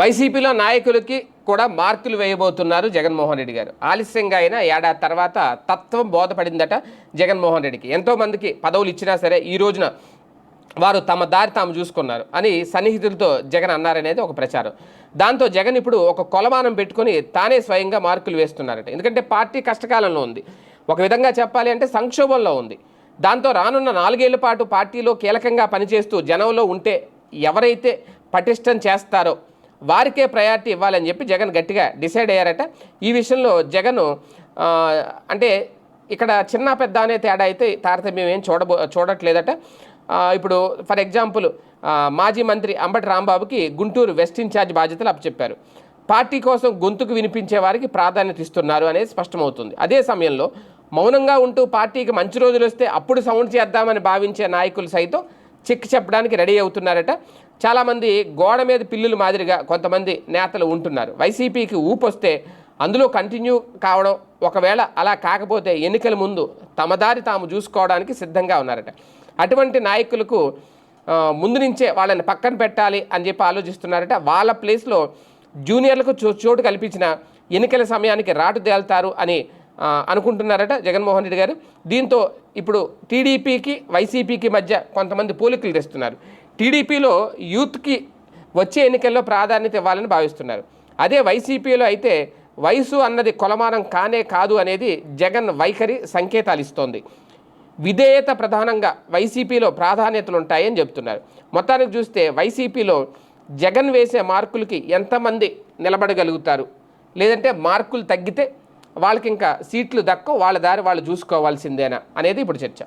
వైసీపీలో నాయకులకి కూడా మార్కులు వేయబోతున్నారు జగన్మోహన్ రెడ్డి గారు. ఆలస్యంగా అయినా ఏడాది తర్వాత తత్వం బోధపడిందట జగన్మోహన్ రెడ్డికి. ఎంతోమందికి పదవులు ఇచ్చినా సరే ఈ రోజున వారు తమ దారి తాము చూసుకున్నారు అని సన్నిహితులతో జగన్ అన్నారనేది ఒక ప్రచారం. దాంతో జగన్ ఇప్పుడు ఒక కొలమానం పెట్టుకొని తానే స్వయంగా మార్కులు వేస్తున్నారట. ఎందుకంటే పార్టీ కష్టకాలంలో ఉంది. ఒక విధంగా చెప్పాలి అంటే సంక్షోభంలో ఉంది. దాంతో రానున్న నాలుగేళ్ళ పాటు పార్టీలో కీలకంగా పనిచేస్తూ జనంలో ఉంటే ఎవరైతే పటిష్టం చేస్తారో వారికే ప్రయారిటీ ఇవ్వాలని చెప్పి జగన్ గట్టిగా డిసైడ్ అయ్యారట. ఈ విషయంలో జగన్ అంటే ఇక్కడ చిన్న పెద్ద అనే తేడా అయితే తారతమ్యం ఏం చూడబో చూడట్లేదట. ఇప్పుడు ఫర్ ఎగ్జాంపుల్ మాజీ మంత్రి అంబటి రాంబాబుకి గుంటూరు వెస్ట్ ఇన్ఛార్జ్ బాధ్యతలు అప్పచెప్పారు. పార్టీ కోసం గొంతుకు వినిపించే వారికి ప్రాధాన్యత ఇస్తున్నారు అనేది స్పష్టమవుతుంది. అదే సమయంలో మౌనంగా ఉంటూ పార్టీకి మంచి రోజులు వస్తే అప్పుడు సౌండ్ చేద్దామని భావించే నాయకులు సైతం చెక్ చెప్పడానికి రెడీ అవుతున్నారట. చాలామంది గోడ మీద పిల్లులు మాదిరిగా కొంతమంది నేతలు ఉంటున్నారు. వైసీపీకి ఊపొస్తే అందులో కంటిన్యూ కావడం ఒకవేళ అలా కాకపోతే ఎన్నికల ముందు తమ దారి తాము చూసుకోవడానికి సిద్ధంగా ఉన్నారట. అటువంటి నాయకులకు ముందు నుంచే వాళ్ళని పక్కన పెట్టాలి అని చెప్పి ఆలోచిస్తున్నారట. వాళ్ళ ప్లేస్లో జూనియర్లకు చో చోటు కల్పించిన ఎన్నికల సమయానికి రాటు తేల్తారు అని అనుకుంటున్నారట జగన్మోహన్ రెడ్డి గారు. దీంతో ఇప్పుడు టీడీపీకి వైసీపీకి మధ్య కొంతమంది పోలికలు తెస్తున్నారు. టీడీపీలో యూత్కి వచ్చే ఎన్నికల్లో ప్రాధాన్యత ఇవ్వాలని భావిస్తున్నారు. అదే వైసీపీలో అయితే వయసు అన్నది కొలమానం కానే కాదు అనేది జగన్ వైఖరి సంకేతాలు ఇస్తోంది. విధేయత ప్రధానంగా వైసీపీలో ప్రాధాన్యతలు ఉంటాయని చెప్తున్నారు మొత్తానికి చూస్తే వైసీపీలో జగన్ వేసే మార్కులకి ఎంతమంది నిలబడగలుగుతారు? లేదంటే మార్కులు తగ్గితే వాళ్ళకి ఇంకా సీట్లు దక్కవు వాళ్ళ దారి వాళ్ళు చూసుకోవాల్సిందేనా అనేది ఇప్పుడు చర్చ.